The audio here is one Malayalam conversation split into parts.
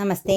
నమస్తే.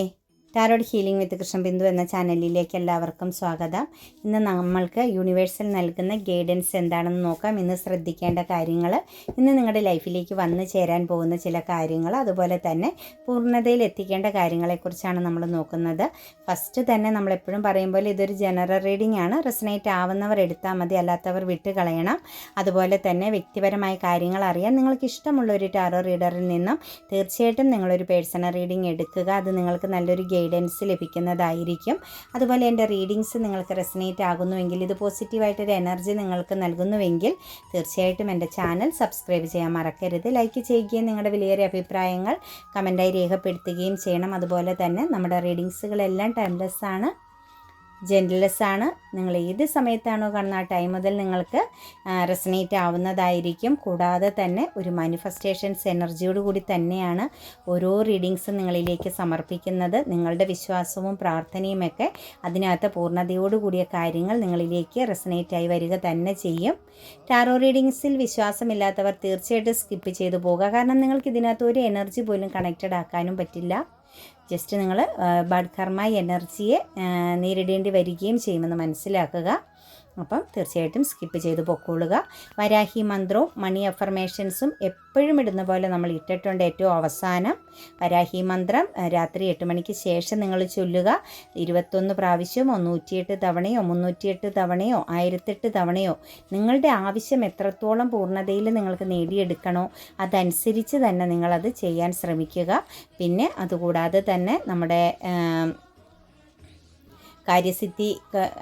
ടാരോഡ് ഹീലിംഗ് വിത്ത് കൃഷ്ണബിന്ദു എന്ന ചാനലിലേക്ക് എല്ലാവർക്കും സ്വാഗതം. ഇന്ന് നമ്മൾക്ക് യൂണിവേഴ്സൽ നൽകുന്ന ഗൈഡൻസ് എന്താണെന്ന് നോക്കാം. ഇന്ന് ശ്രദ്ധിക്കേണ്ട കാര്യങ്ങൾ ഇന്ന് നിങ്ങളുടെ ലൈഫിലേക്ക് വന്നു ചേരാൻ പോകുന്ന ചില കാര്യങ്ങൾ അതുപോലെ തന്നെ പൂർണതയിൽ എത്തിക്കേണ്ട കാര്യങ്ങളെക്കുറിച്ചാണ് നമ്മൾ നോക്കുന്നത്. ഫസ്റ്റ് തന്നെ നമ്മൾ എപ്പോഴും പോലെ ഇതൊരു ജനറൽ റീഡിംഗ് ആണ്. റെസനേറ്റ് ആവുന്നവർ എടുത്താൽ മതി അല്ലാത്തവർ വിട്ട് കളയണം. അതുപോലെ തന്നെ വ്യക്തിപരമായ കാര്യങ്ങൾ അറിയാൻ നിങ്ങൾക്ക് ഇഷ്ടമുള്ള ഒരു ടാറോ റീഡറിൽ നിന്നും തീർച്ചയായിട്ടും നിങ്ങളൊരു പേഴ്സണൽ റീഡിംഗ് എടുക്കുക. അത് നിങ്ങൾക്ക് നല്ലൊരു ഗൈഡൻസ് ലഭിക്കുന്നതായിരിക്കും. അതുപോലെ എന്റെ റീഡിങ്സ് നിങ്ങൾക്ക് റെസനേറ്റ് ആകുന്നുവെങ്കിൽ ഇത് പോസിറ്റീവായിട്ടൊരു എനർജി നിങ്ങൾക്ക് നൽകുന്നുവെങ്കിൽ തീർച്ചയായിട്ടും എന്റെ ചാനൽ സബ്സ്ക്രൈബ് ചെയ്യാൻ മറക്കരുത്. ലൈക്ക് ചെയ്യുകയും നിങ്ങളുടെ വിലയേറിയ അഭിപ്രായങ്ങൾ കമന്റായി രേഖപ്പെടുത്തുകയും ചെയ്യണം. അതുപോലെ തന്നെ നമ്മുടെ റീഡിങ്സുകളെല്ലാം ടൈംലെസ് ആണ്. ജെന്റ്ലെസ് ആണ് നിങ്ങൾ ഏത് സമയത്താണോ കാണുന്ന ആ ടൈം മുതൽ നിങ്ങൾക്ക് റെസനേറ്റ് ആവുന്നതായിരിക്കും. കൂടാതെ തന്നെ ഒരു മാനിഫെസ്റ്റേഷൻസ് എനർജിയോട് കൂടി തന്നെയാണ് ഓരോ റീഡിങ്സും നിങ്ങളിലേക്ക് സമർപ്പിക്കുന്നത്. നിങ്ങളുടെ വിശ്വാസവും പ്രാർത്ഥനയുമൊക്കെ അതിനകത്ത് പൂർണതയോട് കൂടിയ കാര്യങ്ങൾ നിങ്ങളിലേക്ക് റെസനേറ്റ് ആയി വരിക തന്നെ ചെയ്യും. ടാറോ റീഡിങ്സിൽ വിശ്വാസമില്ലാത്തവർ തീർച്ചയായിട്ടും സ്കിപ്പ് ചെയ്തു പോകുക കാരണം നിങ്ങൾക്ക് ഇതിനകത്ത് ഒരു എനർജി പോലും കണക്റ്റഡ് ആക്കാനും പറ്റില്ല. ജസ്റ്റ് നിങ്ങൾ ബഡ് കർമ്മ എനർജിയെ നേരിടേണ്ടി വരികയും ചെയ്യുമെന്ന് മനസ്സിലാക്കുക. അപ്പം തീർച്ചയായിട്ടും സ്കിപ്പ് ചെയ്ത് പൊക്കോളുക. വരാഹി മന്ത്രവും മണി അഫർമേഷൻസും എപ്പോഴും ഇടുന്ന പോലെ നമ്മൾ ഇട്ടിട്ടുണ്ട് ഏറ്റവും അവസാനം. വരാഹി മന്ത്രം രാത്രി എട്ട് മണിക്ക് ശേഷം നിങ്ങൾ ചൊല്ലുക. ഇരുപത്തൊന്ന് പ്രാവശ്യമോ നൂറ്റിയെട്ട് തവണയോ മുന്നൂറ്റിയെട്ട് തവണയോ ആയിരത്തെട്ട് തവണയോ നിങ്ങളുടെ ആവശ്യം എത്രത്തോളം പൂർണതയിൽ നിങ്ങൾക്ക് നേടിയെടുക്കണോ അതനുസരിച്ച് തന്നെ നിങ്ങളത് ചെയ്യാൻ ശ്രമിക്കുക. പിന്നെ അതുകൂടാതെ തന്നെ നമ്മുടെ കാര്യസിദ്ധി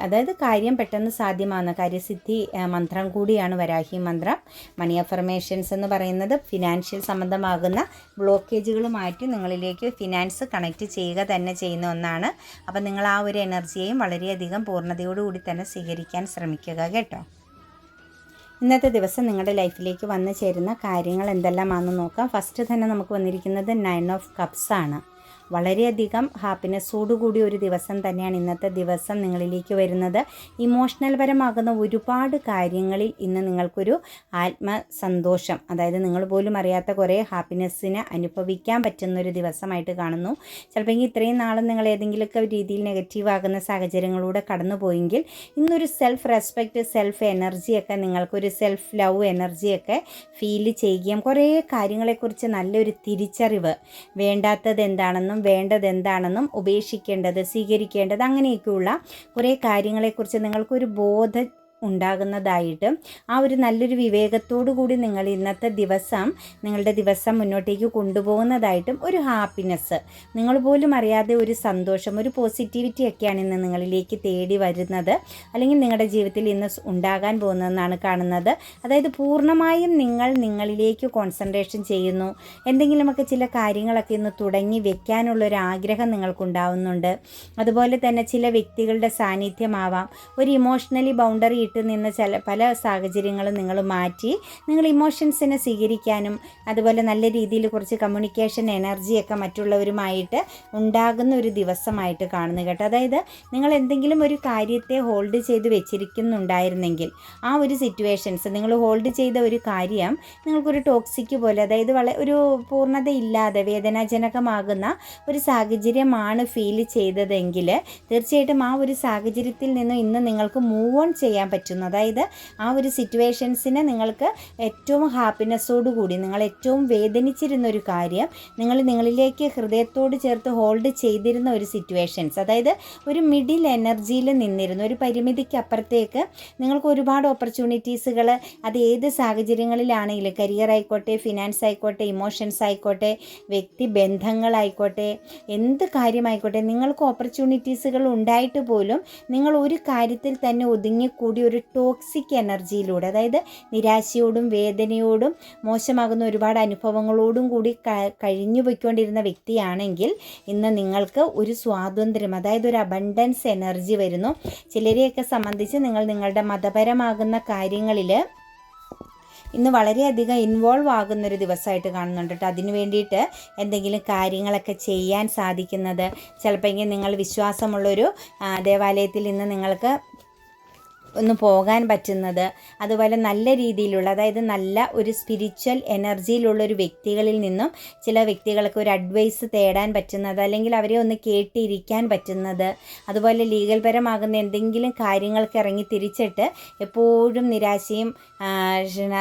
അതായത് കാര്യം പെട്ടെന്ന് സാധ്യമാകുന്ന കാര്യസിദ്ധി മന്ത്രം കൂടിയാണ് വരാഹി മന്ത്രം. മണി അഫർമേഷൻസ് എന്ന് പറയുന്നത് ഫിനാൻഷ്യൽ സംബന്ധമാകുന്ന ബ്ലോക്കേജുകൾ മാറ്റി നിങ്ങളിലേക്ക് ഫിനാൻസ് കണക്റ്റ് ചെയ്യുക തന്നെ ചെയ്യുന്ന ഒന്നാണ്. അപ്പോൾ നിങ്ങൾ ആ ഒരു എനർജിയെയും വളരെയധികം പൂർണതയോടുകൂടി തന്നെ സ്വീകരിക്കാൻ ശ്രമിക്കുക കേട്ടോ. ഇന്നത്തെ ദിവസം നിങ്ങളുടെ ലൈഫിലേക്ക് വന്നു ചേരുന്ന കാര്യങ്ങൾ എന്തെല്ലാമാണെന്ന് നോക്കാം. ഫസ്റ്റ് തന്നെ നമുക്ക് വന്നിരിക്കുന്നത് നയൻ ഓഫ് കപ്സ് ആണ്. വളരെയധികം ഹാപ്പിനെസ്സോടുകൂടി ഒരു ദിവസം തന്നെയാണ് ഇന്നത്തെ ദിവസം നിങ്ങളിലേക്ക് വരുന്നത്. ഇമോഷണൽ പരമാകുന്ന ഒരുപാട് കാര്യങ്ങളിൽ ഇന്ന് നിങ്ങൾക്കൊരു ആത്മസന്തോഷം അതായത് നിങ്ങൾ പോലും അറിയാത്ത കുറേ ഹാപ്പിനെസ്സിനെ അനുഭവിക്കാൻ പറ്റുന്ന ഒരു ദിവസമായിട്ട് കാണുന്നു. ചിലപ്പോൾ ഇത്രയും നാളും നിങ്ങൾ ഏതെങ്കിലുമൊക്കെ രീതിയിൽ നെഗറ്റീവ് ആകുന്ന സാഹചര്യങ്ങളിലൂടെ കടന്നുപോയെങ്കിൽ ഇന്നൊരു സെൽഫ് റെസ്പെക്റ്റ് സെൽഫ് എനർജിയൊക്കെ നിങ്ങൾക്കൊരു സെൽഫ് ലവ് എനർജിയൊക്കെ ഫീൽ ചെയ്യുകയും കുറേ കാര്യങ്ങളെക്കുറിച്ച് നല്ലൊരു തിരിച്ചറിവ് വേണ്ടാത്തത് എന്താണെന്നും വേണ്ടത് എന്താണെന്നും ഉപേക്ഷിക്കേണ്ടത് സ്വീകരിക്കേണ്ടത് അങ്ങനെയൊക്കെയുള്ള കുറേ കാര്യങ്ങളെക്കുറിച്ച് നിങ്ങൾക്കൊരു ബോധ ഉണ്ടാകുന്നതായിട്ട് ആ ഒരു നല്ലൊരു വിവേകത്തോടു കൂടി നിങ്ങൾ ഇന്നത്തെ ദിവസം നിങ്ങളുടെ ദിവസം മുന്നോട്ടേക്ക് കൊണ്ടുപോകുന്നതായിട്ടും ഒരു ഹാപ്പിനെസ് നിങ്ങൾ പോലും അറിയാതെ ഒരു സന്തോഷം ഒരു പോസിറ്റിവിറ്റി ഒക്കെയാണ് ഇന്ന് നിങ്ങളിലേക്ക് തേടി വരുന്നത്. അല്ലെങ്കിൽ നിങ്ങളുടെ ജീവിതത്തിൽ ഇന്ന് ഉണ്ടാകാൻ പോകുന്നതെന്നാണ് കാണുന്നത്. അതായത് പൂർണമായും നിങ്ങൾ നിങ്ങളിലേക്ക് കോൺസെൻട്രേഷൻ ചെയ്യുന്നു. എന്തെങ്കിലുമൊക്കെ ചില കാര്യങ്ങളൊക്കെ ഇന്ന് തുടങ്ങി വെക്കാനുള്ള ഒരു ആഗ്രഹം നിങ്ങൾക്കുണ്ടാവുന്നുണ്ട്. അതുപോലെ തന്നെ ചില വ്യക്തികളുടെ സാന്നിധ്യമാവാം. ഒരു ഇമോഷണലി ബൗണ്ടറി ഇട്ട് നിന്ന് ചില പല സാഹചര്യങ്ങളും നിങ്ങൾ മാറ്റി നിങ്ങൾ ഇമോഷൻസിനെ സ്വീകരിക്കാനും അതുപോലെ നല്ല രീതിയിൽ കുറച്ച് കമ്മ്യൂണിക്കേഷൻ എനർജിയൊക്കെ മറ്റുള്ളവരുമായിട്ട് ഉണ്ടാകുന്ന ഒരു ദിവസമായിട്ട് കാണുന്നു കേട്ടോ. അതായത് നിങ്ങൾ എന്തെങ്കിലും ഒരു കാര്യത്തെ ഹോൾഡ് ചെയ്ത് വെച്ചിരിക്കുന്നുണ്ടായിരുന്നെങ്കിൽ ആ ഒരു സിറ്റുവേഷൻസ് നിങ്ങൾ ഹോൾഡ് ചെയ്ത ഒരു കാര്യം നിങ്ങൾക്കൊരു ടോക്സിക് പോലെ അതായത് വളരെ ഒരു പൂർണതയില്ലാതെ വേദനാജനകമാകുന്ന ഒരു സാഹചര്യമാണ് ഫീൽ ചെയ്തതെങ്കിൽ തീർച്ചയായിട്ടും ആ ഒരു സാഹചര്യത്തിൽ നിന്ന് ഇന്ന് നിങ്ങൾക്ക് മൂവ് ഓൺ ചെയ്യാൻ പറ്റുന്നു. അതായത് ആ ഒരു സിറ്റുവേഷൻസിനെ നിങ്ങൾക്ക് ഏറ്റവും ഹാപ്പിനെസ്സോടു കൂടി നിങ്ങൾ ഏറ്റവും വേദനിച്ചിരുന്ന ഒരു കാര്യം നിങ്ങൾ നിങ്ങളിലേക്ക് ഹൃദയത്തോട് ചേർത്ത് ഹോൾഡ് ചെയ്തിരുന്ന ഒരു സിറ്റുവേഷൻസ് അതായത് ഒരു മിഡിൽ എനർജിയിൽ നിന്നിരുന്ന ഒരു പരിമിതിക്ക് അപ്പുറത്തേക്ക് നിങ്ങൾക്ക് ഒരുപാട് ഓപ്പർച്യൂണിറ്റീസുകൾ അത് ഏത് സാഹചര്യങ്ങളിലാണെങ്കിലും കരിയർ ആയിക്കോട്ടെ ഫിനാൻസ് ആയിക്കോട്ടെ ഇമോഷൻസ് ആയിക്കോട്ടെ വ്യക്തി ബന്ധങ്ങളായിക്കോട്ടെ എന്ത് കാര്യമായിക്കോട്ടെ നിങ്ങൾക്ക് ഓപ്പർച്യൂണിറ്റീസുകൾ ഉണ്ടായിട്ട് പോലും നിങ്ങൾ ഒരു കാര്യത്തിൽ തന്നെ ഒതുങ്ങിക്കൂടി ഒരു ടോക്സിക് എനർജിയിലൂടെ അതായത് നിരാശയോടും വേദനയോടും മോശമാകുന്ന ഒരുപാട് അനുഭവങ്ങളോടും കൂടി കഴിഞ്ഞു പോയിക്കൊണ്ടിരുന്ന വ്യക്തിയാണെങ്കിൽ ഇന്ന് നിങ്ങൾക്ക് ഒരു സ്വാതന്ത്ര്യം അതായത് ഒരു അബണ്ടൻസ് എനർജി വരുന്നു. ചിലരെയൊക്കെ സംബന്ധിച്ച് നിങ്ങൾ നിങ്ങളുടെ മതപരമാകുന്ന കാര്യങ്ങളിൽ ഇന്ന് വളരെയധികം ഇൻവോൾവ് ആകുന്നൊരു ദിവസമായിട്ട് കാണുന്നുണ്ട് കേട്ടോ അതിന് വേണ്ടിയിട്ട് എന്തെങ്കിലും കാര്യങ്ങളൊക്കെ ചെയ്യാൻ സാധിക്കുന്നത്. ചിലപ്പോൾ നിങ്ങൾ വിശ്വാസമുള്ളൊരു ദേവാലയത്തിൽ ഇന്ന് നിങ്ങൾക്ക് ഒന്ന് പോകാൻ പറ്റുന്നത്. അതുപോലെ നല്ല രീതിയിലുള്ള അതായത് നല്ല ഒരു സ്പിരിച്വൽ എനർജിയിലുള്ള ഒരു വ്യക്തികളിൽ നിന്നും ചില വ്യക്തികൾക്ക് ഒരു അഡ്വൈസ് തേടാൻ പറ്റുന്നത് അല്ലെങ്കിൽ അവരെ ഒന്ന് കേട്ടിരിക്കാൻ പറ്റുന്നത്. അതുപോലെ ലീഗൽ പരമാകുന്ന എന്തെങ്കിലും കാര്യങ്ങൾക്ക് ഇറങ്ങി തിരിച്ചിട്ട് എപ്പോഴും നിരാശയും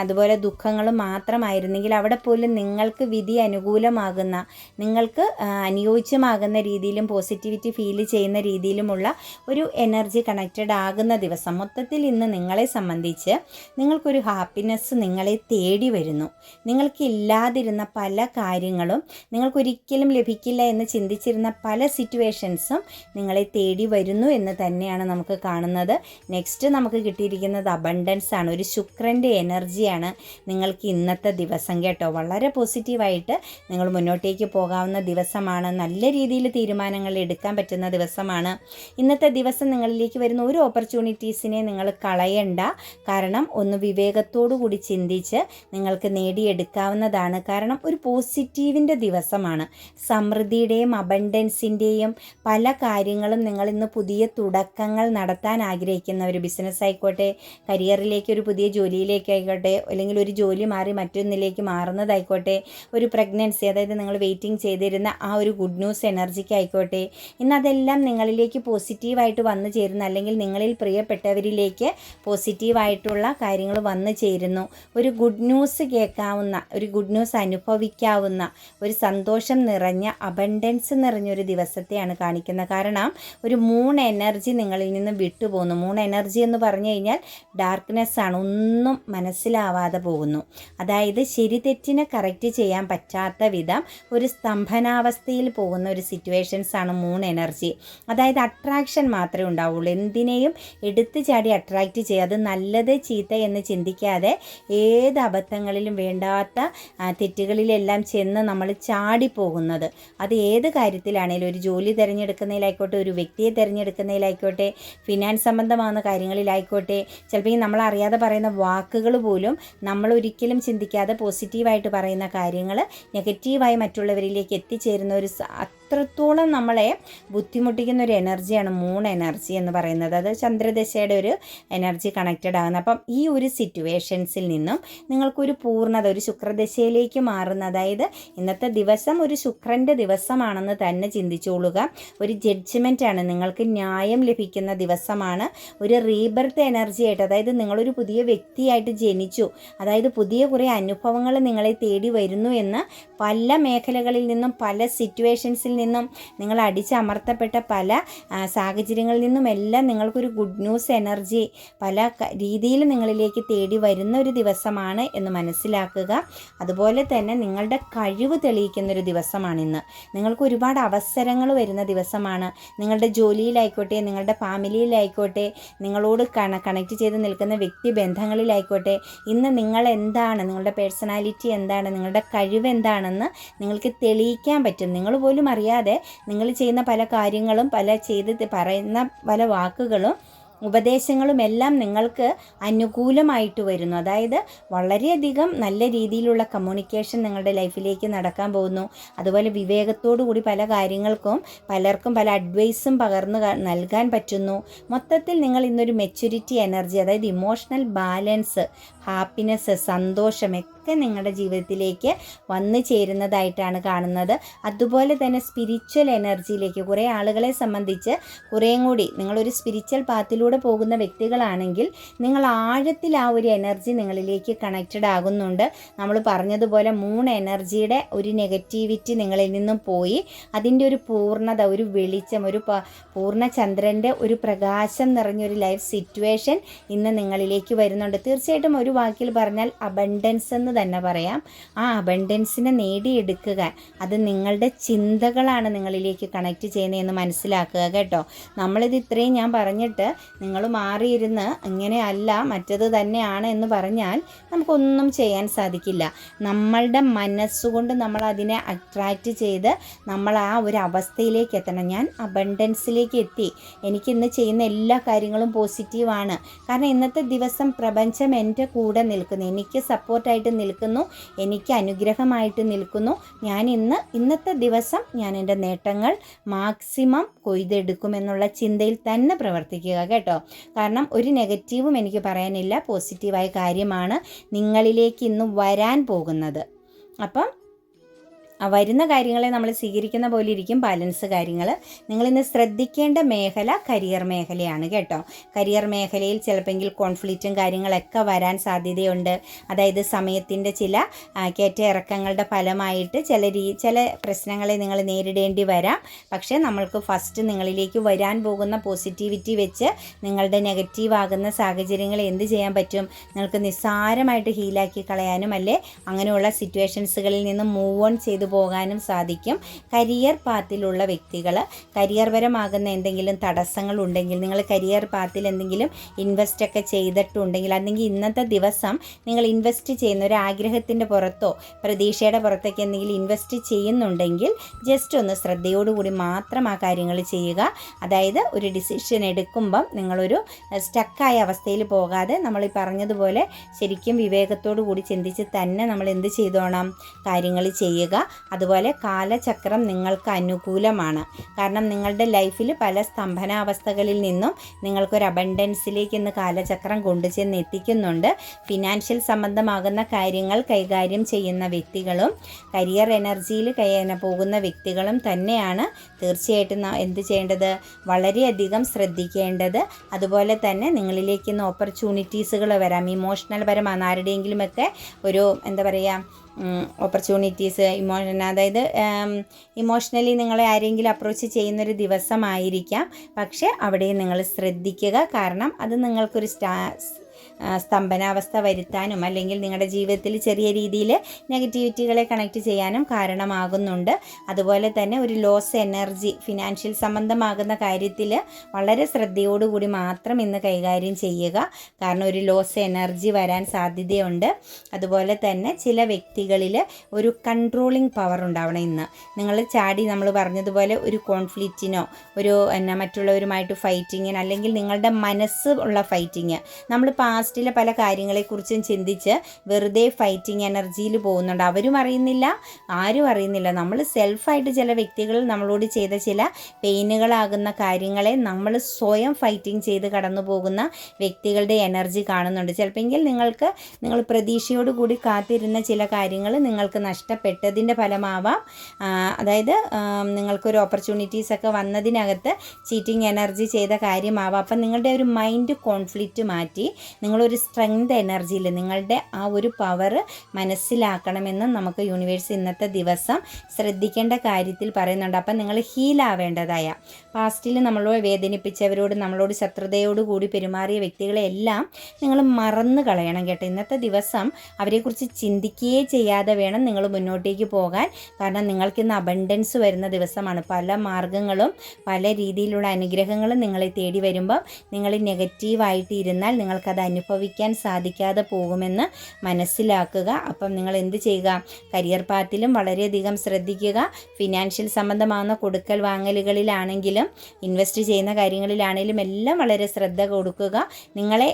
അതുപോലെ ദുഃഖങ്ങളും മാത്രമായിരുന്നെങ്കിൽ അവിടെ പോലും നിങ്ങൾക്ക് വിധി അനുകൂലമാകുന്ന നിങ്ങൾക്ക് അനുയോജ്യമാകുന്ന രീതിയിലും പോസിറ്റിവിറ്റി ഫീൽ ചെയ്യുന്ന രീതിയിലുമുള്ള ഒരു എനർജി കണക്റ്റഡ് ആകുന്ന ദിവസം. മൊത്തത്തിൽ ഇന്ന് നിങ്ങളെ സംബന്ധിച്ച് നിങ്ങൾക്കൊരു ഹാപ്പിനെസ് നിങ്ങളെ തേടി വരുന്നു. നിങ്ങൾക്ക് ഇല്ലാതിരുന്ന പല കാര്യങ്ങളും നിങ്ങൾക്കൊരിക്കലും ലഭിക്കില്ല എന്ന് ചിന്തിച്ചിരുന്ന പല സിറ്റുവേഷൻസും നിങ്ങളെ തേടി വരുന്നു എന്ന് തന്നെയാണ് നമുക്ക് കാണുന്നത്. നെക്സ്റ്റ് നമുക്ക് കിട്ടിയിരിക്കുന്നത് അബണ്ടൻസ് ആണ്. ഒരു ശുക്രന്റെ എനർജിയാണ് നിങ്ങൾക്ക് ഇന്നത്തെ ദിവസം കേട്ടോ. വളരെ പോസിറ്റീവായിട്ട് നിങ്ങൾ മുന്നോട്ടേക്ക് പോകാവുന്ന ദിവസമാണ്. നല്ല രീതിയിൽ തീരുമാനങ്ങൾ എടുക്കാൻ പറ്റുന്ന ദിവസമാണ്. ഇന്നത്തെ ദിവസം നിങ്ങളിലേക്ക് വരുന്ന ഒരു ഓപ്പർച്യൂണിറ്റീസിനെ നിങ്ങൾ കളയണ്ട. കാരണം ഒന്ന് വിവേകത്തോടു കൂടി ചിന്തിച്ച് നിങ്ങൾക്ക് നേടിയെടുക്കാവുന്നതാണ്. കാരണം ഒരു പോസിറ്റീവിന്റെ ദിവസമാണ്. സമൃദ്ധിയുടെയും അബണ്ടൻസിന്റെയും പല കാര്യങ്ങളും നിങ്ങൾ ഇന്ന് പുതിയ തുടക്കങ്ങൾ നടത്താൻ ആഗ്രഹിക്കുന്ന ഒരു ബിസിനസ് ആയിക്കോട്ടെ കരിയറിലേക്ക് ഒരു പുതിയ ജോലിയിലേക്ക് ആയിക്കോട്ടെ അല്ലെങ്കിൽ ഒരു ജോലി മാറി മറ്റൊന്നിലേക്ക് മാറുന്നതായിക്കോട്ടെ ഒരു പ്രഗ്നൻസി അതായത് നിങ്ങൾ വെയിറ്റിംഗ് ചെയ്തിരുന്ന ആ ഒരു ഗുഡ് ന്യൂസ് എനർജിക്ക് ആയിക്കോട്ടെ ഇന്ന് അതെല്ലാം നിങ്ങളിലേക്ക് പോസിറ്റീവായിട്ട് വന്നു ചേരുന്ന അല്ലെങ്കിൽ നിങ്ങളിൽ പ്രിയപ്പെട്ടവരിലേക്ക് പോസിറ്റീവായിട്ടുള്ള കാര്യങ്ങൾ വന്നു ചേരുന്നു. ഒരു ഗുഡ് ന്യൂസ് കേൾക്കാവുന്ന ഒരു ഗുഡ് ന്യൂസ് അനുഭവിക്കാവുന്ന ഒരു സന്തോഷം നിറഞ്ഞ അബണ്ടൻസ് നിറഞ്ഞൊരു ദിവസത്തെയാണ് കാണിക്കുന്നത്. കാരണം ഒരു മൂൺ എനർജി നിങ്ങളിൽ നിന്ന് വിട്ടുപോകുന്നു. മൂൺ എനർജി എന്ന് പറഞ്ഞു കഴിഞ്ഞാൽ ഡാർക്ക്നെസ് ആണ്. ഒന്നും മനസ്സിലാവാതെ പോകുന്നു. അതായത് ശരി തെറ്റിനെ കറക്റ്റ് ചെയ്യാൻ പറ്റാത്ത വിധം ഒരു സ്തംഭനാവസ്ഥയിൽ പോകുന്ന ഒരു സിറ്റുവേഷൻസ് ആണ് മൂൺ എനർജി അതായത് അട്രാക്ഷൻ മാത്രമേ ഉണ്ടാവുള്ളൂ. എന്തിനേയും എടുത്തു ചാടി അട്രാക്റ്റ് ചെയ്യുക. അത് നല്ലത് ചീത്ത എന്ന് ചിന്തിക്കാതെ ഏത് അബദ്ധങ്ങളിലും വേണ്ടാത്ത തെറ്റുകളിലെല്ലാം ചെന്ന് നമ്മൾ ചാടിപ്പോകുന്നത്. അത് ഏത് കാര്യത്തിലാണേലും ഒരു ജോലി തിരഞ്ഞെടുക്കുന്നതിലായിക്കോട്ടെ ഒരു വ്യക്തിയെ തിരഞ്ഞെടുക്കുന്നതിലായിക്കോട്ടെ ഫിനാൻസ് സംബന്ധമാകുന്ന കാര്യങ്ങളിലായിക്കോട്ടെ ചിലപ്പോൾ ഈ നമ്മൾ അറിയാതെ പറയുന്ന വാക്കുകൾ പോലും നമ്മൾ ഒരിക്കലും ചിന്തിക്കാതെ പോസിറ്റീവായിട്ട് പറയുന്ന കാര്യങ്ങൾ നെഗറ്റീവായി മറ്റുള്ളവരിലേക്ക് എത്തിച്ചേരുന്ന ഒരു അത്രത്തോളം നമ്മളെ ബുദ്ധിമുട്ടിക്കുന്ന ഒരു എനർജിയാണ് മൂൺ എനർജി എന്ന് പറയുന്നത്. അത് ചന്ദ്രദശയുടെ ഒരു എനർജി കണക്റ്റഡ് ആകുന്നത് അപ്പം ഈ ഒരു സിറ്റുവേഷൻസിൽ നിന്നും നിങ്ങൾക്കൊരു പൂർണത ഒരു ശുക്രദശയിലേക്ക് മാറുന്ന അതായത് ഇന്നത്തെ ദിവസം ഒരു ശുക്രന്റെ ദിവസമാണെന്ന് തന്നെ ചിന്തിച്ചോളുക. ഒരു ജഡ്ജ്മെന്റ് ആണ് നിങ്ങൾക്ക് ന്യായം ലഭിക്കുന്ന ദിവസമാണ്. ഒരു റീബർത്ത് എനർജി ആയിട്ട് അതായത് നിങ്ങളൊരു പുതിയ വ്യക്തിയായിട്ട് ജനിച്ചു അതായത് പുതിയ കുറേ അനുഭവങ്ങൾ നിങ്ങളെ തേടി വരുന്നു എന്ന് പല മേഖലകളിൽ നിന്നും പല സിറ്റുവേഷൻസിൽ നിന്നും നിങ്ങൾ അടിച്ചമർത്തപ്പെട്ട പല സാഹചര്യങ്ങളിൽ നിന്നും എല്ലാം നിങ്ങൾക്കൊരു ഗുഡ് ന്യൂസ് എനർജി പല രീതിയിൽ നിങ്ങളിലേക്ക് തേടി വരുന്ന ഒരു ദിവസമാണ് എന്ന് മനസ്സിലാക്കുക. അതുപോലെ തന്നെ നിങ്ങളുടെ കഴിവ് തെളിയിക്കുന്നൊരു ദിവസമാണ് ഇന്ന്. നിങ്ങൾക്ക് ഒരുപാട് അവസരങ്ങൾ വരുന്ന ദിവസമാണ്. നിങ്ങളുടെ ജോലിയിലായിക്കോട്ടെ നിങ്ങളുടെ ഫാമിലിയിലായിക്കോട്ടെ നിങ്ങളോട് കണ കണക്ട് ചെയ്ത് നിൽക്കുന്ന വ്യക്തി ബന്ധങ്ങളിലായിക്കോട്ടെ ഇന്ന് നിങ്ങൾ എന്താണ് നിങ്ങളുടെ പേഴ്സണാലിറ്റി എന്താണ് നിങ്ങളുടെ കഴിവ് എന്താണെന്ന് നിങ്ങൾക്ക് തെളിയിക്കാൻ പറ്റും. നിങ്ങൾ പോലും അറിയാതെ നിങ്ങൾ ചെയ്യുന്ന പല കാര്യങ്ങളും പല ചെയ്ത് പറയുന്ന പല വാക്കുകളും ഉപദേശങ്ങളും എല്ലാം നിങ്ങൾക്ക് അനുകൂലമായിട്ട് വരുന്നു. അതായത് വളരെയധികം നല്ല രീതിയിലുള്ള കമ്മ്യൂണിക്കേഷൻ നിങ്ങളുടെ ലൈഫിലേക്ക് നടക്കാൻ പോകുന്നു. അതുപോലെ വിവേകത്തോടു കൂടി പല കാര്യങ്ങൾക്കും പലർക്കും പല അഡ്വൈസും പകർന്നു നൽകാൻ പറ്റുന്നു. മൊത്തത്തിൽ നിങ്ങൾ ഇന്നൊരു മെച്യൂരിറ്റി എനർജി അതായത് ഇമോഷണൽ ബാലൻസ് ഹാപ്പിനെസ് സന്തോഷം ഒക്കെ നിങ്ങളുടെ ജീവിതത്തിലേക്ക് വന്നു ചേരുന്നതായിട്ടാണ് കാണുന്നത്. അതുപോലെ തന്നെ സ്പിരിച്വൽ എനർജിയിലേക്ക് കുറേ ആളുകളെ സംബന്ധിച്ച് കുറേയും കൂടി നിങ്ങളൊരു സ്പിരിച്വൽ പാത്തിലൂടെ പോകുന്ന വ്യക്തികളാണെങ്കിൽ നിങ്ങൾ ആഴത്തിൽ ആ ഒരു എനർജി നിങ്ങളിലേക്ക് കണക്റ്റഡ് ആകുന്നുണ്ട്. നമ്മൾ പറഞ്ഞതുപോലെ മൂന്ന് എനർജിയുടെ ഒരു നെഗറ്റിവിറ്റി നിങ്ങളിൽ നിന്നും പോയി. അതിന്റെ ഒരു പൂർണത ഒരു വെളിച്ചം ഒരു പൂർണ ചന്ദ്രന്റെ ഒരു പ്രകാശം നിറഞ്ഞൊരു ലൈഫ് സിറ്റുവേഷൻ ഇന്ന് നിങ്ങളിലേക്ക് വരുന്നുണ്ട്. തീർച്ചയായിട്ടും ഒരു വാക്കിൽ പറഞ്ഞാൽ അബണ്ടൻസ് എന്ന് തന്നെ പറയാം. ആ അബണ്ടൻസിനെ നേടിയെടുക്കുക. അത് നിങ്ങളുടെ ചിന്തകളാണ് നിങ്ങളിലേക്ക് കണക്ട് ചെയ്യുന്നതെന്ന് മനസ്സിലാക്കുക കേട്ടോ. നമ്മളിത് ഇത്രയും ഞാൻ പറഞ്ഞിട്ട് നിങ്ങൾ മാറിയിരുന്ന് ഇങ്ങനെയല്ല മറ്റത് തന്നെയാണ് എന്ന് പറഞ്ഞാൽ നമുക്കൊന്നും ചെയ്യാൻ സാധിക്കില്ല. നമ്മളുടെ മനസ്സുകൊണ്ട് നമ്മൾ അതിനെ അട്രാക്റ്റ് ചെയ്ത് നമ്മൾ ആ ഒരു അവസ്ഥയിലേക്ക് എത്തണം. ഞാൻ അബണ്ടൻസിലേക്ക് എത്തി. എനിക്ക് ഇന്ന് ചെയ്യുന്ന എല്ലാ കാര്യങ്ങളും പോസിറ്റീവാണ് കാരണം ഇന്നത്തെ ദിവസം പ്രപഞ്ചം എന്റെ കൂടെ നിൽക്കുന്നു. എനിക്ക് സപ്പോർട്ടായിട്ട് നിൽക്കുന്നു. എനിക്ക് അനുഗ്രഹമായിട്ട് നിൽക്കുന്നു. ഞാൻ ഇന്ന് ഇന്നത്തെ ദിവസം ഞാൻ എന്റെ നേട്ടങ്ങൾ മാക്സിമം കൊയ്തെടുക്കുമെന്നുള്ള ചിന്തയിൽ തന്നെ പ്രവർത്തിക്കുക കേട്ടോ. കാരണം ഒരു നെഗറ്റീവും എനിക്ക് പറയാനില്ല. പോസിറ്റീവായ കാര്യമാണ് നിങ്ങളിലേക്ക് ഇന്ന് വരാൻ പോകുന്നത്. അപ്പം വരുന്ന കാര്യങ്ങളെ നമ്മൾ സ്വീകരിക്കുന്ന പോലെ ഇരിക്കും ബാലൻസ് കാര്യങ്ങൾ. നിങ്ങളിന്ന് ശ്രദ്ധിക്കേണ്ട മേഖല കരിയർ മേഖലയാണ് കേട്ടോ. കരിയർ മേഖലയിൽ ചിലപ്പോൾ കോൺഫ്ലിക്റ്റും കാര്യങ്ങളൊക്കെ വരാൻ സാധ്യതയുണ്ട്. അതായത് സമയത്തിന്റെ ചില കയറ്റ ഇറക്കങ്ങളുടെ ഫലമായിട്ട് ചില രീ ചില പ്രശ്നങ്ങളെ നിങ്ങൾ നേരിടേണ്ടി വരാം. പക്ഷേ നമ്മൾക്ക് ഫസ്റ്റ് നിങ്ങളിലേക്ക് വരാൻ പോകുന്ന പോസിറ്റിവിറ്റി വെച്ച് നിങ്ങളുടെ നെഗറ്റീവ് ആകുന്ന സാഹചര്യങ്ങൾ എന്ത് ചെയ്യാൻ പറ്റും? നിങ്ങൾക്ക് നിസ്സാരമായിട്ട് ഹീലാക്കി കളയാനും അല്ലേ? അങ്ങനെയുള്ള സിറ്റുവേഷൻസുകളിൽ നിന്ന് മൂവ് ഓൺ ചെയ്തു പോകാനും സാധിക്കും. കരിയർ പാത്തിലുള്ള വ്യക്തികൾ കരിയർ പരമാകുന്ന എന്തെങ്കിലും തടസ്സങ്ങൾ ഉണ്ടെങ്കിൽ നിങ്ങൾ കരിയർ പാത്തിൽ എന്തെങ്കിലും ഇൻവെസ്റ്റ് ഒക്കെ ചെയ്തിട്ടുണ്ടെങ്കിൽ അല്ലെങ്കിൽ ഇന്നത്തെ ദിവസം നിങ്ങൾ ഇൻവെസ്റ്റ് ചെയ്യുന്ന ഒരു ആഗ്രഹത്തിന്റെ പുറത്തോ പ്രതീക്ഷയുടെ പുറത്തൊക്കെ എന്തെങ്കിലും ഇൻവെസ്റ്റ് ചെയ്യുന്നുണ്ടെങ്കിൽ ജസ്റ്റ് ഒന്ന് ശ്രദ്ധയോടുകൂടി മാത്രം ആ കാര്യങ്ങൾ ചെയ്യുക. അതായത് ഒരു ഡിസിഷൻ എടുക്കുമ്പം നിങ്ങളൊരു സ്റ്റക്കായ അവസ്ഥയിൽ പോകാതെ നമ്മൾ ഈ പറഞ്ഞതുപോലെ ശരിക്കും വിവേകത്തോടു കൂടി ചിന്തിച്ച് തന്നെ നമ്മൾ എന്ത് ചെയ്തോണം? കാര്യങ്ങൾ ചെയ്യുക. അതുപോലെ കാലചക്രം നിങ്ങൾക്ക് അനുകൂലമാണ്. കാരണം നിങ്ങളുടെ ലൈഫിൽ പല സ്തംഭനാവസ്ഥകളിൽ നിന്നും നിങ്ങൾക്കൊരു അബണ്ടൻസിലേക്ക് ഇന്ന് കാലചക്രം കൊണ്ടുചെന്ന് എത്തിക്കുന്നുണ്ട്. ഫിനാൻഷ്യൽ സംബന്ധമാകുന്ന കാര്യങ്ങൾ കൈകാര്യം ചെയ്യുന്ന വ്യക്തികളും കരിയർ എനർജിയിൽ പോകുന്ന വ്യക്തികളും തന്നെയാണ് തീർച്ചയായിട്ടും എന്ത് ചെയ്യേണ്ടത്? വളരെയധികം ശ്രദ്ധിക്കേണ്ടത്. അതുപോലെ തന്നെ നിങ്ങളിലേക്ക് ഇന്ന് ഓപ്പർച്യൂണിറ്റീസുകൾ വരാം. ഇമോഷണൽ പരമാണ് ആരുടെയെങ്കിലുമൊക്കെ ഒരു എന്താ പറയുക ഓപ്പർച്യൂണിറ്റീസ് ഇമോഷൻ അതായത് ഇമോഷണലി നിങ്ങളെ ആരെങ്കിലും അപ്രോച്ച് ചെയ്യുന്നൊരു ദിവസമായിരിക്കാം. പക്ഷേ അവിടെയും നിങ്ങൾ ശ്രദ്ധിക്കുക. കാരണം അത് നിങ്ങൾക്കൊരു സ്റ്റാ സ്തംഭനാവസ്ഥ വരുത്താനും അല്ലെങ്കിൽ നിങ്ങളുടെ ജീവിതത്തിൽ ചെറിയ രീതിയിൽ നെഗറ്റിവിറ്റികളെ കണക്ട് ചെയ്യാനും കാരണമാകുന്നുണ്ട്. അതുപോലെ തന്നെ ഒരു ലോസ് എനർജി ഫിനാൻഷ്യൽ സംബന്ധമാകുന്ന കാര്യത്തിൽ വളരെ ശ്രദ്ധയോടുകൂടി മാത്രം ഇന്ന് കൈകാര്യം ചെയ്യുക. കാരണം ഒരു ലോസ് എനർജി വരാൻ സാധ്യതയുണ്ട്. അതുപോലെ തന്നെ ചില വ്യക്തികളിൽ ഒരു കൺട്രോളിങ് പവർ ഉണ്ടാവണം ഇന്ന്. നിങ്ങൾ ചാടി നമ്മൾ പറഞ്ഞതുപോലെ ഒരു കോൺഫ്ലിക്റ്റിനോ ഒരു എന്നാ മറ്റുള്ളവരുമായിട്ട് ഫൈറ്റിങ്ങിന് അല്ലെങ്കിൽ നിങ്ങളുടെ മനസ്സ് ഉള്ള ഫൈറ്റിങ് നമ്മൾ പാസ്റ്റിലെ പല കാര്യങ്ങളെക്കുറിച്ചും ചിന്തിച്ച് വെറുതെ ഫൈറ്റിംഗ് എനർജിയിൽ പോകുന്നുണ്ട്. അവരും അറിയുന്നില്ല ആരും അറിയുന്നില്ല. നമ്മൾ സെൽഫായിട്ട് ചില വ്യക്തികൾ നമ്മളോട് ചെയ്ത ചില പെയിനുകളാകുന്ന കാര്യങ്ങളെ നമ്മൾ സ്വയം ഫൈറ്റിംഗ് ചെയ്ത് കടന്നു പോകുന്ന വ്യക്തികളുടെ എനർജി കാണുന്നുണ്ട്. ചിലപ്പോൾ നിങ്ങൾക്ക് നിങ്ങൾ പ്രതീക്ഷയോട് കൂടി കാത്തിരുന്ന ചില കാര്യങ്ങൾ നിങ്ങൾക്ക് നഷ്ടപ്പെട്ടതിന്റെ ഫലമാവാം. അതായത് നിങ്ങൾക്കൊരു ഓപ്പർച്യൂണിറ്റീസ് ഒക്കെ വന്നതിനകത്ത് ചീറ്റിംഗ് എനർജി ചെയ്ത കാര്യമാവാം. അപ്പം നിങ്ങളുടെ ഒരു മൈൻഡ് കോൺഫ്ലിക്റ്റ് മാറ്റി നിങ്ങളൊരു സ്ട്രെങ്ത് എനർജിയിൽ നിങ്ങളുടെ ആ ഒരു പവർ മനസ്സിലാക്കണമെന്ന് നമുക്ക് യൂണിവേഴ്സ് ഇന്നത്തെ ദിവസം ശ്രദ്ധിക്കേണ്ട കാര്യത്തിൽ പറയുന്നുണ്ട്. അപ്പം നിങ്ങൾ ഹീലാവേണ്ടതായ പാസ്റ്റിൽ നമ്മളോട് വേദനിപ്പിച്ചവരോട് നമ്മളോട് ശത്രുതയോട് കൂടി പെരുമാറിയ വ്യക്തികളെല്ലാം നിങ്ങൾ മറന്നു കളയണം കേട്ടോ. ഇന്നത്തെ ദിവസം അവരെക്കുറിച്ച് ചിന്തിക്കുകയേ ചെയ്യാതെ വേണം നിങ്ങൾ മുന്നോട്ടേക്ക് പോകാൻ. കാരണം നിങ്ങൾക്കിന്ന് അബണ്ടൻസ് വരുന്ന ദിവസമാണ്. പല മാർഗങ്ങളും പല രീതിയിലുള്ള അനുഗ്രഹങ്ങളും നിങ്ങളെ തേടി വരുമ്പം നിങ്ങൾ നെഗറ്റീവായിട്ട് ഇരുന്നാൽ നിങ്ങൾക്കത് അനുഭവിക്കാൻ സാധിക്കാതെ പോകുമെന്ന് മനസ്സിലാക്കുക. അപ്പം നിങ്ങൾ എന്ത് ചെയ്യുക? കരിയർ പാത്തിലും വളരെയധികം ശ്രദ്ധിക്കുക. ഫിനാൻഷ്യൽ സംബന്ധമാകുന്ന കൊടുക്കൽ വാങ്ങലുകളിലാണെങ്കിലും ഇൻവെസ്റ്റ് ചെയ്യുന്ന കാര്യങ്ങളിലാണെങ്കിലും എല്ലാം വളരെ ശ്രദ്ധ കൊടുക്കുക. നിങ്ങളെ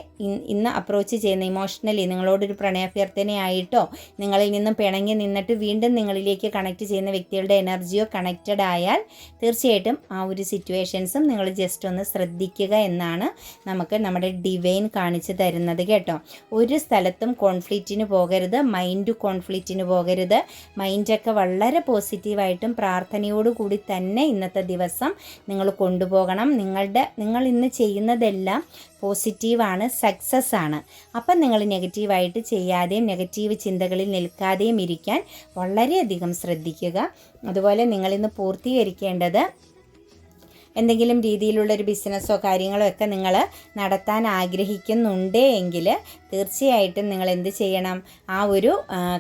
ഇന്ന് അപ്രോച്ച് ചെയ്യുന്ന ഇമോഷണലി നിങ്ങളോടൊരു പ്രണയാഭ്യർത്ഥനയായിട്ടോ നിങ്ങളിൽ നിന്നും പിണങ്ങി നിന്നിട്ട് വീണ്ടും നിങ്ങളിലേക്ക് കണക്ട് ചെയ്യുന്ന വ്യക്തികളുടെ എനർജിയോ കണക്റ്റഡ് ആയാൽ തീർച്ചയായിട്ടും ആ ഒരു സിറ്റുവേഷൻസും നിങ്ങൾ ജസ്റ്റ് ഒന്ന് ശ്രദ്ധിക്കുക എന്നാണ് നമുക്ക് നമ്മുടെ ഡിവൈൻ കാണിച്ചു തരുന്നത്. കേട്ടോ. ഒരു സ്ഥലത്തും കോൺഫ്ലിക്റ്റിന് പോകരുത് മൈൻഡ് കോൺഫ്ലിക്റ്റിന് പോകരുത്. മൈൻഡൊക്കെ വളരെ പോസിറ്റീവായിട്ടും പ്രാർത്ഥനയോടു കൂടി തന്നെ ഇന്നത്തെ ദിവസം നിങ്ങൾ കൊണ്ടുപോകണം. നിങ്ങളുടെ നിങ്ങൾ ഇന്ന് ചെയ്യുന്നതെല്ലാം പോസിറ്റീവാണ് സക്സസ് ആണ്. അപ്പം നിങ്ങൾ നെഗറ്റീവായിട്ട് ചെയ്യാതെയും നെഗറ്റീവ് ചിന്തകളിൽ നിൽക്കാതെയും ഇരിക്കാൻ വളരെയധികം ശ്രദ്ധിക്കുക. അതുപോലെ നിങ്ങളിന്ന് പൂർത്തീകരിക്കേണ്ടത് എന്തെങ്കിലും രീതിയിലുള്ളൊരു ബിസിനസ്സോ കാര്യങ്ങളോ ഒക്കെ നിങ്ങൾ നടത്താൻ ആഗ്രഹിക്കുന്നുണ്ട് എങ്കിൽ തീർച്ചയായിട്ടും നിങ്ങൾ എന്ത് ചെയ്യണം? ആ ഒരു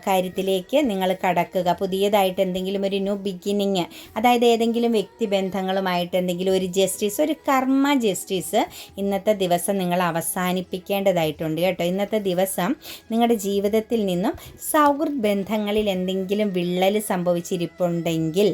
കാര്യത്തിലേക്ക് നിങ്ങൾ കടക്കുക. പുതിയതായിട്ട് എന്തെങ്കിലും ഒരു ന്യൂ ബിഗിനിങ് അതായത് ഏതെങ്കിലും വ്യക്തിബന്ധങ്ങളുമായിട്ട് എന്തെങ്കിലും ഒരു ജസ്റ്റിസ് ഒരു കർമ്മ ജസ്റ്റിസ് ഇന്നത്തെ ദിവസം നിങ്ങൾ അവസാനിപ്പിക്കേണ്ടതായിട്ടുണ്ട് കേട്ടോ. ഇന്നത്തെ ദിവസം നിങ്ങളുടെ ജീവിതത്തിൽ നിന്നും സൗഹൃദ ബന്ധങ്ങളിൽ എന്തെങ്കിലും വിള്ളൽ സംഭവിച്ചിരിപ്പുണ്ടെങ്കിൽ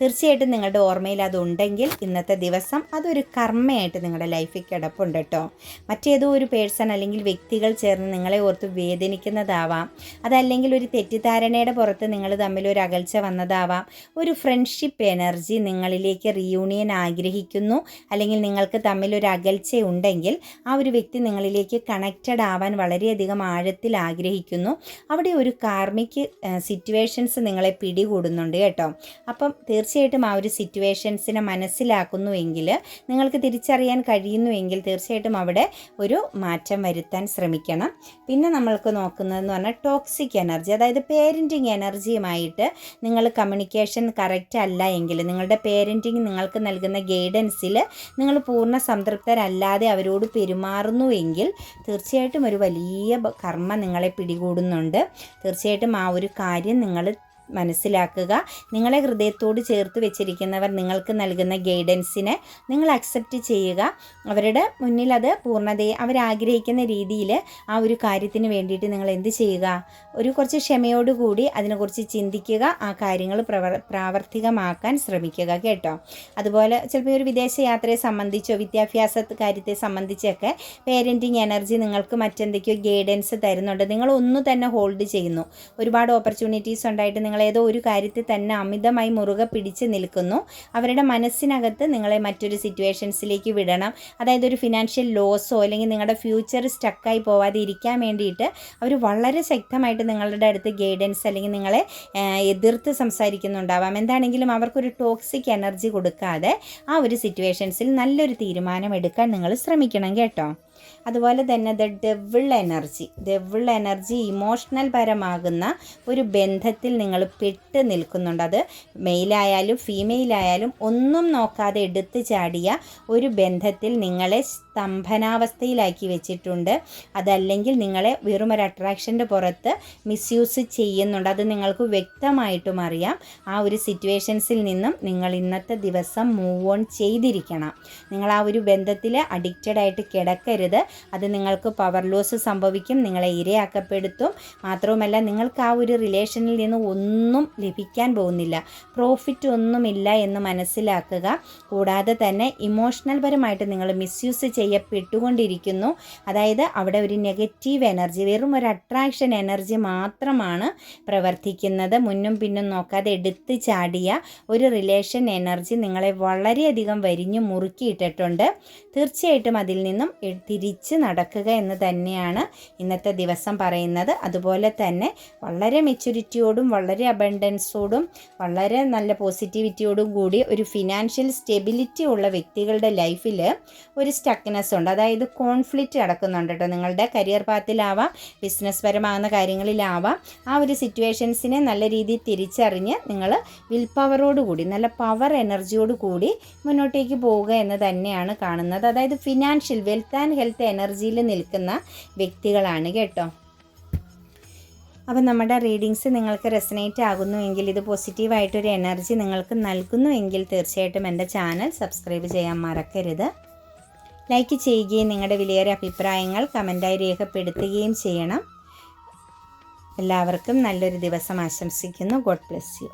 തീർച്ചയായിട്ടും നിങ്ങളുടെ ഓർമ്മയിൽ അതുണ്ടെങ്കിൽ ഇന്നത്തെ ദിവസം അതൊരു കർമ്മയായിട്ട് നിങ്ങളുടെ ലൈഫിൽ കിടപ്പുണ്ട് കേട്ടോ മറ്റേതോ ഒരു പേഴ്സൺ അല്ലെങ്കിൽ വ്യക്തികൾ ചേർന്ന് നിങ്ങളെ ഓർത്ത് വേദനിക്കുന്നതാവാം. അതല്ലെങ്കിൽ ഒരു തെറ്റിദ്ധാരണയുടെ പുറത്ത് നിങ്ങൾ തമ്മിൽ ഒരു അകൽച്ച വന്നതാവാം. ഒരു ഫ്രണ്ട്ഷിപ്പ് എനർജി നിങ്ങളിലേക്ക് റീയൂണിയൻ ആഗ്രഹിക്കുന്നു. അല്ലെങ്കിൽ നിങ്ങൾക്ക് തമ്മിൽ ഒരു അകൽച്ച ഉണ്ടെങ്കിൽ ആ ഒരു വ്യക്തി നിങ്ങളിലേക്ക് കണക്റ്റഡ് ആവാൻ വളരെയധികം ആഴത്തിൽ ആഗ്രഹിക്കുന്നു. അവിടെ ഒരു കാർമിക് സിറ്റുവേഷൻസ് നിങ്ങളെ പിടികൂടുന്നുണ്ട് കേട്ടോ. അപ്പം തീർച്ചയായിട്ടും ആ ഒരു സിറ്റുവേഷൻസിനെ മനസ്സിലാക്കുന്നുവെങ്കിൽ നിങ്ങൾക്ക് തിരിച്ചറിയാൻ കഴിയുന്നുവെങ്കിൽ തീർച്ചയായിട്ടും അവിടെ ഒരു മാറ്റം വരുത്താൻ ശ്രമിക്കണം. പിന്നെ നമ്മൾക്ക് നോക്കുന്നതെന്ന് പറഞ്ഞാൽ ടോക്സിക് എനർജി അതായത് പേരന്റിങ് എനർജിയുമായിട്ട് നിങ്ങൾ കമ്മ്യൂണിക്കേഷൻ കറക്റ്റ് അല്ല എങ്കിൽ നിങ്ങളുടെ പേരന്റിങ് നിങ്ങൾക്ക് നൽകുന്ന ഗൈഡൻസിൽ നിങ്ങൾ പൂർണ സംതൃപ്തരല്ലാതെ അവരോട് പെരുമാറുന്നുവെങ്കിൽ തീർച്ചയായിട്ടും ഒരു വലിയ കർമ്മ നിങ്ങളെ പിടികൂടുന്നുണ്ട്. തീർച്ചയായിട്ടും ആ ഒരു കാര്യം നിങ്ങൾ മനസ്സിലാക്കുക. നിങ്ങളെ ഹൃദയത്തോട് ചേർത്ത് വെച്ചിരിക്കുന്നവർ നിങ്ങൾക്ക് നൽകുന്ന ഗൈഡൻസിനെ നിങ്ങൾ അക്സെപ്റ്റ് ചെയ്യുക. അവരുടെ മുന്നിൽ അത് പൂർണതയെ അവരാഗ്രഹിക്കുന്ന രീതിയിൽ ആ ഒരു കാര്യത്തിന് വേണ്ടിയിട്ട് നിങ്ങൾ എന്ത് ചെയ്യുക? ഒരു കുറച്ച് ക്ഷമയോടുകൂടി അതിനെക്കുറിച്ച് ചിന്തിക്കുക. ആ കാര്യങ്ങൾ പ്രവർ പ്രാവർത്തികമാക്കാൻ ശ്രമിക്കുക കേട്ടോ. അതുപോലെ ചിലപ്പോൾ ഒരു വിദേശ യാത്രയെ സംബന്ധിച്ചോ വിദ്യാഭ്യാസ കാര്യത്തെ സംബന്ധിച്ചൊക്കെ പേരന്റിങ് എനർജി നിങ്ങൾക്ക് മറ്റെന്തൊക്കെയോ ഗൈഡൻസ് തരുന്നുണ്ട്. നിങ്ങൾ ഒന്ന് തന്നെ ഹോൾഡ് ചെയ്യുന്നു. ഒരുപാട് ഓപ്പർച്യൂണിറ്റീസ് ഉണ്ടായിട്ട് നിങ്ങൾ ഏതോ ഒരു കാര്യത്തിൽ തന്നെ അമിതമായി മുറുകെ പിടിച്ച് നിൽക്കുന്നു. അവരുടെ മനസ്സിനകത്ത് നിങ്ങളെ മറ്റൊരു സിറ്റുവേഷൻസിലേക്ക് വിടണം. അതായത് ഒരു ഫിനാൻഷ്യൽ ലോസോ അല്ലെങ്കിൽ നിങ്ങളുടെ ഫ്യൂച്ചർ സ്റ്റക്കായി പോവാതെ ഇരിക്കാൻ വേണ്ടിയിട്ട് അവർ വളരെ ശക്തമായിട്ട് നിങ്ങളുടെ അടുത്ത് ഗൈഡൻസ് അല്ലെങ്കിൽ നിങ്ങളെ എതിർത്ത് സംസാരിക്കുന്നുണ്ടാവാം. എന്താണെങ്കിലും അവർക്കൊരു ടോക്സിക് എനർജി കൊടുക്കാതെ ആ ഒരു സിറ്റുവേഷൻസിൽ നല്ലൊരു തീരുമാനം എടുക്കാൻ നിങ്ങൾ ശ്രമിക്കണം കേട്ടോ. അതുപോലെ തന്നെ the devil energy devil energy emotional പരമാകുന്ന ഒരു ബന്ധത്തിൽ നിങ്ങൾ പെട്ട് നിൽക്കുന്നുണ്ട്. അത് മെയിലായാലും ഫീമെയിലായാലും ഒന്നും നോക്കാതെ എടുത്തു ചാടിയ ഒരു ബന്ധത്തിൽ നിങ്ങളെ സ്തംഭനാവസ്ഥയിലാക്കി വെച്ചിട്ടുണ്ട്. അതല്ലെങ്കിൽ നിങ്ങളെ വെറും ഒരു അട്രാക്ഷന്റെ പുറത്ത് മിസ്യൂസ് ചെയ്യുന്നുണ്ട്. അത് നിങ്ങൾക്ക് വ്യക്തമായിട്ടും അറിയാം. ആ ഒരു സിറ്റുവേഷൻസിൽ നിന്നും നിങ്ങൾ ഇന്നത്തെ ദിവസം മൂവ് ഓൺ ചെയ്തിരിക്കണം. നിങ്ങൾ ആ ഒരു ബന്ധത്തിൽ അഡിക്റ്റഡ് ആയിട്ട് കിടക്കരുത്. അത് നിങ്ങൾക്ക് പവർ ലോസ് സംഭവിക്കും നിങ്ങളെ ഇരയാക്കപ്പെടുത്തും. മാത്രവുമല്ല നിങ്ങൾക്ക് ആ ഒരു റിലേഷനിൽ നിന്ന് ഒന്നും ലഭിക്കാൻ പോകുന്നില്ല. പ്രോഫിറ്റ് ഒന്നുമില്ല എന്ന് മനസ്സിലാക്കുക. കൂടാതെ തന്നെ ഇമോഷണൽ പരമായിട്ട് നിങ്ങൾ മിസ്യൂസ് ചെയ്യപ്പെട്ടുകൊണ്ടിരിക്കുന്നു. അതായത് അവിടെ ഒരു നെഗറ്റീവ് എനർജി വെറും ഒരു അട്രാക്ഷൻ എനർജി മാത്രമാണ് പ്രവർത്തിക്കുന്നത്. മുന്നും പിന്നും നോക്കാതെ എടുത്ത് ചാടിയ ഒരു റിലേഷൻ എനർജി നിങ്ങളെ വളരെയധികം വരിഞ്ഞു മുറുക്കിയിട്ടിട്ടുണ്ട്. തീർച്ചയായിട്ടും അതിൽ നിന്നും തിരിച്ച് നടക്കുക എന്ന് തന്നെയാണ് ഇന്നത്തെ ദിവസം പറയുന്നത്. അതുപോലെ തന്നെ വളരെ മെച്യൂരിറ്റിയോടും വളരെ അബണ്ടൻസോടും വളരെ നല്ല പോസിറ്റിവിറ്റിയോടും കൂടി ഒരു ഫിനാൻഷ്യൽ സ്റ്റെബിലിറ്റി ഉള്ള വ്യക്തികളുടെ ലൈഫിൽ ഒരു സ്റ്റക്നെസ് ഉണ്ട്. അതായത് കോൺഫ്ലിക്റ്റ് നടക്കുന്നുണ്ട് കേട്ടോ. നിങ്ങളുടെ കരിയർ പാത്തിലാവാം ബിസിനസ് പരമാകുന്ന കാര്യങ്ങളിലാവാം ആ ഒരു സിറ്റുവേഷൻസിനെ നല്ല രീതിയിൽ തിരിച്ചറിഞ്ഞ് നിങ്ങൾ വിൽ പവറോടുകൂടി നല്ല പവർ എനർജിയോട് കൂടി മുന്നോട്ടേക്ക് പോവുക എന്ന് തന്നെയാണ് കാണുന്നത്. അതായത് ഫിനാൻഷ്യൽ വെൽത്ത് ആൻഡ് എനർജിയിൽ നിൽക്കുന്ന വ്യക്തികളാണ് കേട്ടോ. അപ്പം നമ്മുടെ റീഡിങ്സ് നിങ്ങൾക്ക് റെസനേറ്റ് ആകുന്നുവെങ്കിൽ ഇത് പോസിറ്റീവായിട്ടൊരു എനർജി നിങ്ങൾക്ക് നൽകുന്നുവെങ്കിൽ തീർച്ചയായിട്ടും എന്റെ ചാനൽ സബ്സ്ക്രൈബ് ചെയ്യാൻ മറക്കരുത്. ലൈക്ക് ചെയ്യുകയും നിങ്ങളുടെ വിലയേറിയ അഭിപ്രായങ്ങൾ കമന്റായി രേഖപ്പെടുത്തുകയും ചെയ്യണം. എല്ലാവർക്കും നല്ലൊരു ദിവസം ആശംസിക്കുന്നു. God bless you